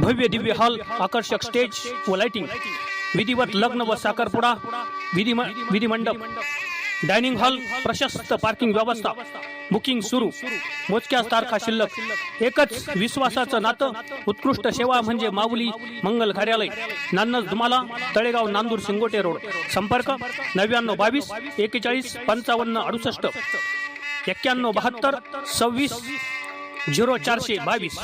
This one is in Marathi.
भव्य दिव्य हॉल आकर्षक स्टेज व लाइटिंग विधिवत लग्न व साखरपुडा विधिमंडप. डायनिंग हॉल प्रशस्त पार्किंग व्यवस्था. बुकिंग सुरू. मोजक्याच तारखा शिल्लक. एकच विश्वासाचं नातं. उत्कृष्ट सेवा म्हणजे माऊली मंगल कार्यालय. नान्नज धुमाला तळेगाव नांदूर शिंगोटे रोड. संपर्क नव्याण्णव बावीस एकेचाळीस पंचावन्न अडुसष्ट. एक्क्याण्णव बहात्तर सव्वीस झिरो चारशे बावीस.